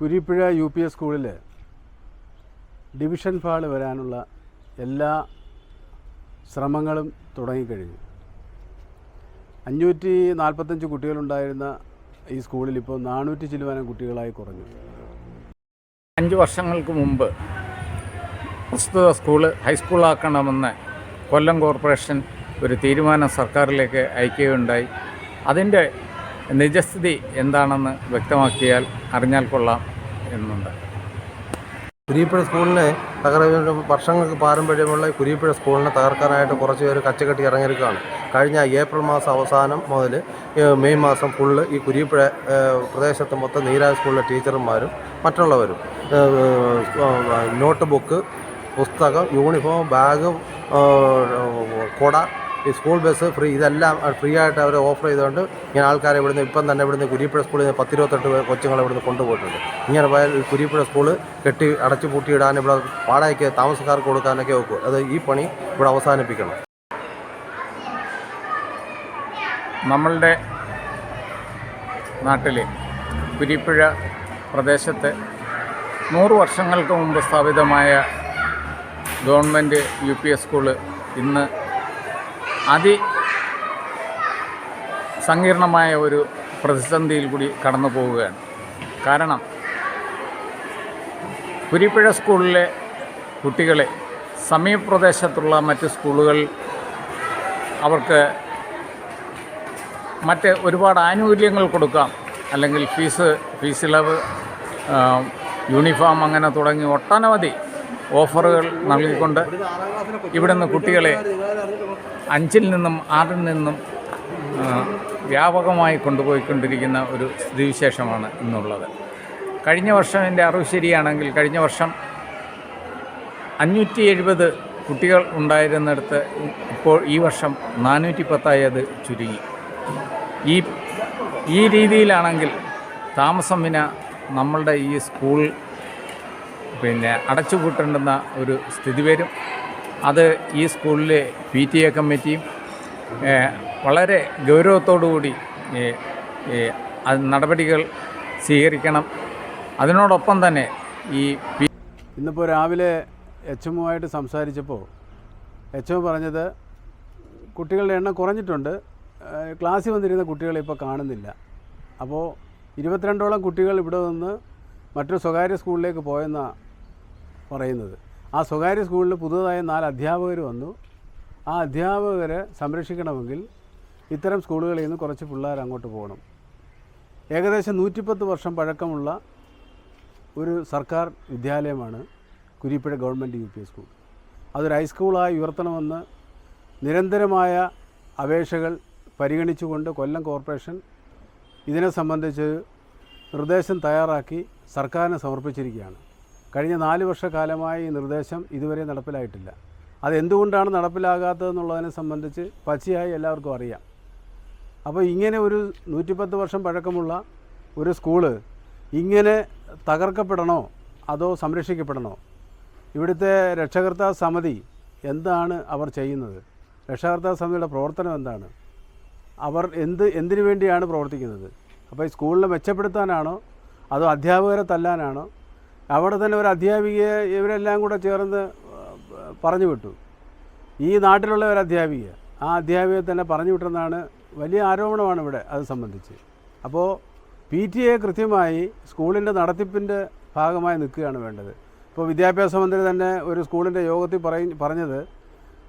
Kurippuzha U P S സ്കൂളിൽ division fall വരാനുള്ള എല്ലാ ശ്രമങ്ങളും തുടങ്ങിക്കഴിഞ്ഞു. അഞ്ഞൂറ്റി നാൽപ്പത്തഞ്ച് കുട്ടികളുണ്ടായിരുന്ന ഈ സ്കൂളിൽ ഇപ്പോൾ നാനൂറ്റി ചില്ലുവാനം കുട്ടികളായി കുറഞ്ഞു. അഞ്ച് വർഷങ്ങൾക്ക് മുമ്പ് പ്രസ്തുത സ്കൂൾ ഹൈസ്കൂളാക്കണമെന്ന് കൊല്ലം കോർപ്പറേഷൻ ഒരു തീരുമാനം സർക്കാരിലേക്ക് അയക്കുകയുണ്ടായി. അതിന്റെ നിജസ്ഥിതി എന്താണെന്ന് വ്യക്തമാക്കിയാൽ അറിഞ്ഞാൽ കൊള്ളാം. എന്നുണ്ട്. കുരിപ്പുഴ സ്കൂളിനെ തകർ വർഷങ്ങൾക്ക് പാരമ്പര്യമുള്ള കുരിപ്പുഴ സ്കൂളിനെ തകർക്കാനായിട്ട് കുറച്ച് പേര് കച്ചകെട്ടി ഇറങ്ങിയിരിക്കുകയാണ്. കഴിഞ്ഞ ഏപ്രിൽ മാസം അവസാനം മുതൽ മെയ് മാസം ഫുള്ള് ഈ കുരിപ്പുഴ പ്രദേശത്ത് മൊത്തം നീരാജ് സ്കൂളിലെ ടീച്ചർമാരും മറ്റുള്ളവരും നോട്ട് ബുക്ക് പുസ്തകം യൂണിഫോം ബാഗ് കൊട ഈ സ്കൂൾ ബസ് ഫ്രീ ഇതെല്ലാം ഫ്രീ ആയിട്ട് അവർ ഓഫർ ചെയ്തുകൊണ്ട് ഇങ്ങനെ ആൾക്കാരെ ഇവിടുന്ന് ഇപ്പം തന്നെ ഇവിടുന്ന് കുരിപ്പുഴ സ്കൂളിൽ നിന്ന് പത്തിരുപത്തെട്ട് കൊച്ചുങ്ങളെ ഇവിടുന്ന് കൊണ്ടുപോയിട്ടുണ്ട്. ഇങ്ങനെ പോയാൽ കുരിപ്പുഴ സ്കൂൾ കെട്ടി അടച്ചു പൂട്ടിയിടാൻ ഇവിടെ വാടകയ്ക്ക് താമസക്കാർക്ക് കൊടുക്കാനൊക്കെ വെക്കും അത് ഈ പണി ഇവിടെ അവസാനിപ്പിക്കണം. നമ്മളുടെ നാട്ടിലെ കുരിപ്പുഴ പ്രദേശത്ത് നൂറ് വർഷങ്ങൾക്ക് മുമ്പ് സ്ഥാപിതമായ government U P S school ഇന്ന് അതി സങ്കീർണമായ ഒരു പ്രതിസന്ധിയിൽ കൂടി കടന്നു പോവുകയാണ്. കാരണം കുരിപ്പുഴ സ്കൂളിലെ കുട്ടികളെ സമീപപ്രദേശത്തുള്ള മറ്റ് സ്കൂളുകൾ അവർക്ക് മറ്റ് ഒരുപാട് ആനുകൂല്യങ്ങൾ കൊടുക്കാം. അല്ലെങ്കിൽ ഫീസ് ഫീസ് ഇളവ് യൂണിഫോം അങ്ങനെ തുടങ്ങി ഒട്ടനവധി ഓഫറുകൾ നൽകിക്കൊണ്ട് ഇവിടുന്ന് കുട്ടികളെ അഞ്ചിൽ നിന്നും ആറിൽ നിന്നും വ്യാപകമായി കൊണ്ടുപോയിക്കൊണ്ടിരിക്കുന്ന ഒരു സ്ഥിതിവിശേഷമാണ് ഇന്നുള്ളത്. കഴിഞ്ഞ വർഷം എന്റെ അറിവ് ശരിയാണെങ്കിൽ കഴിഞ്ഞ വർഷം അഞ്ഞൂറ്റി എഴുപത് കുട്ടികൾ ഉണ്ടായിരുന്നിടത്ത് ഇപ്പോൾ ഈ വർഷം നാനൂറ്റി പത്തായി അത് ചുരുങ്ങി. ഈ ഈ രീതിയിലാണെങ്കിൽ താമസം വിന നമ്മളുടെ ഈ സ്കൂൾ പിന്നെ അടച്ചുപൂട്ടേണ്ടുന്ന ഒരു സ്ഥിതി വരും. അത് ഈ സ്കൂളിലെ പി ടി എ കമ്മിറ്റിയും വളരെ ഗൗരവത്തോടുകൂടി നടപടികൾ സ്വീകരിക്കണം. അതിനോടൊപ്പം തന്നെ ഈ പി ഇന്നിപ്പോൾ രാവിലെ എച്ച് എമ്മുമായിട്ട് സംസാരിച്ചപ്പോൾ എച്ച് എം പറഞ്ഞത് കുട്ടികളുടെ എണ്ണം കുറഞ്ഞിട്ടുണ്ട്. ക്ലാസ്സിൽ വന്നിരുന്ന കുട്ടികളെ ഇപ്പോൾ കാണുന്നില്ല. അപ്പോൾ ഇരുപത്തിരണ്ടോളം കുട്ടികൾ ഇവിടെ നിന്ന് മറ്റൊരു സ്വകാര്യ സ്കൂളിലേക്ക് പോയെന്നാണ് പറയുന്നത്. ആ സ്വകാര്യ സ്കൂളിൽ പുതുതായി നാല് അധ്യാപകർ വന്നു. ആ അധ്യാപകരെ സംരക്ഷിക്കണമെങ്കിൽ ഇത്തരം സ്കൂളുകളിൽ നിന്ന് കുറച്ച് പിള്ളേർ അങ്ങോട്ട് പോകണം. ഏകദേശം നൂറ്റിപ്പത്ത് വർഷം പഴക്കമുള്ള ഒരു സർക്കാർ വിദ്യാലയമാണ് Kurippuzha government U P school. അതൊരു ഹൈസ്കൂളായി ഉയർത്തണമെന്ന് നിരന്തരമായ അപേക്ഷകൾ പരിഗണിച്ചുകൊണ്ട് കൊല്ലം കോർപ്പറേഷൻ ഇതിനെ സംബന്ധിച്ച് നിർദ്ദേശം തയ്യാറാക്കി സർക്കാരിന് സമർപ്പിച്ചിരിക്കുകയാണ്. കഴിഞ്ഞ നാല് വർഷക്കാലമായി ഈ നിർദ്ദേശം ഇതുവരെ നടപ്പിലായിട്ടില്ല. അതെന്തുകൊണ്ടാണ് നടപ്പിലാകാത്തതെന്നുള്ളതിനെ സംബന്ധിച്ച് പച്ചയായി എല്ലാവർക്കും അറിയാം. അപ്പോൾ ഇങ്ങനെ ഒരു നൂറ്റിപ്പത്ത് വർഷം പഴക്കമുള്ള ഒരു സ്കൂൾ ഇങ്ങനെ തകർക്കപ്പെടണോ? അതോ സംരക്ഷിക്കപ്പെടണോ? ഇവിടുത്തെ രക്ഷകർത്താ സമിതി എന്താണ് അവർ ചെയ്യുന്നത്? രക്ഷകർത്താ സമിതിയുടെ പ്രവർത്തനം എന്താണ്? അവർ എന്ത് എന്തിനു വേണ്ടിയാണ് പ്രവർത്തിക്കുന്നത്? അപ്പോൾ ഈ സ്കൂളിനെ മെച്ചപ്പെടുത്താനാണോ? അതോ അധ്യാപകരെ തല്ലാനാണോ? അവിടെ തന്നെ ഒരു അധ്യാപികയെ ഇവരെല്ലാം കൂടെ ചേർന്ന് പറഞ്ഞു വിട്ടു. ഈ നാട്ടിലുള്ള ഒരു അധ്യാപിക ആ അധ്യാപികയെ തന്നെ പറഞ്ഞു വിട്ടെന്നാണ് വലിയ ആരോപണമാണ് ഇവിടെ അത് സംബന്ധിച്ച്. അപ്പോൾ പി ടി എ കൃത്യമായി സ്കൂളിന്റെ നടത്തിപ്പിന്റെ ഭാഗമായി നിൽക്കുകയാണ് വേണ്ടത്. ഇപ്പോൾ വിദ്യാഭ്യാസ മന്ത്രി തന്നെ ഒരു സ്കൂളിന്റെ യോഗത്തിൽ പറയ പറഞ്ഞത്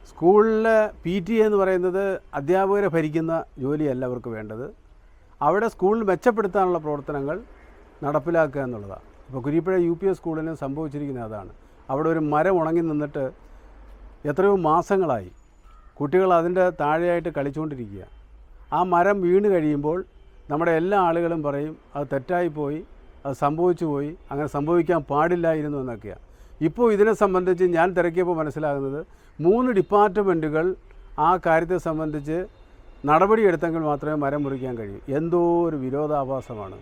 സ്കൂളിലെ പി ടി എ എന്ന് പറയുന്നത് അധ്യാപകരെ ഭരിക്കുന്ന ജോലിയല്ല അവർക്ക് വേണ്ടത്. അവിടെ സ്കൂളിൽ മെച്ചപ്പെടുത്താനുള്ള പ്രവർത്തനങ്ങൾ നടപ്പിലാക്കുക എന്നുള്ളതാണ്. ഇപ്പോൾ കുരിപ്പുഴ യു പി എസ് സ്കൂളിന് സംഭവിച്ചിരിക്കുന്നത് അതാണ്. അവിടെ ഒരു മരം ഉണങ്ങി നിന്നിട്ട് എത്രയോ മാസങ്ങളായി കുട്ടികൾ അതിന്റെ താഴെയായിട്ട് കളിച്ചുകൊണ്ടിരിക്കുക. ആ മരം വീണ് കഴിയുമ്പോൾ നമ്മുടെ എല്ലാ ആളുകളും പറയും അത് തെറ്റായിപ്പോയി അത് സംഭവിച്ചു പോയി അങ്ങനെ സംഭവിക്കാൻ പാടില്ലായിരുന്നു എന്നൊക്കെയാണ് ഇപ്പോൾ ഇതിനെ സംബന്ധിച്ച് ഞാൻ തിരക്കിയപ്പോൾ മനസ്സിലാകുന്നത് മൂന്ന് ഡിപ്പാർട്ട്മെന്റുകൾ ആ കാര്യത്തെ സംബന്ധിച്ച് നടപടിയെടുത്തെങ്കിൽ മാത്രമേ മരം മുറിക്കാൻ കഴിയൂ. എന്തോ ഒരു വിരോധാഭാസമാണ്.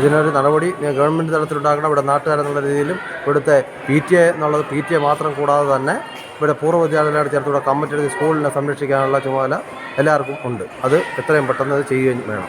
ഇതിനൊരു നടപടി ഗവൺമെന്റ് തലത്തിലുണ്ടാക്കണം ഇവിടെ നാട്ടുകാരെന്നുള്ള രീതിയിലും ഇവിടുത്തെ പി ടി എ എന്നുള്ളത് പി ടി എ മാത്രം കൂടാതെ തന്നെ ഇവിടെ പൂർവ വിദ്യാലയമായിട്ട് ചേർത്തുകൂടെ കമ്മിറ്റി സ്കൂളിനെ സംരക്ഷിക്കാനുള്ള ചുമതല എല്ലാവർക്കും ഉണ്ട്. അത് എത്രയും പെട്ടെന്ന് അത് ചെയ്യുകയും വേണം.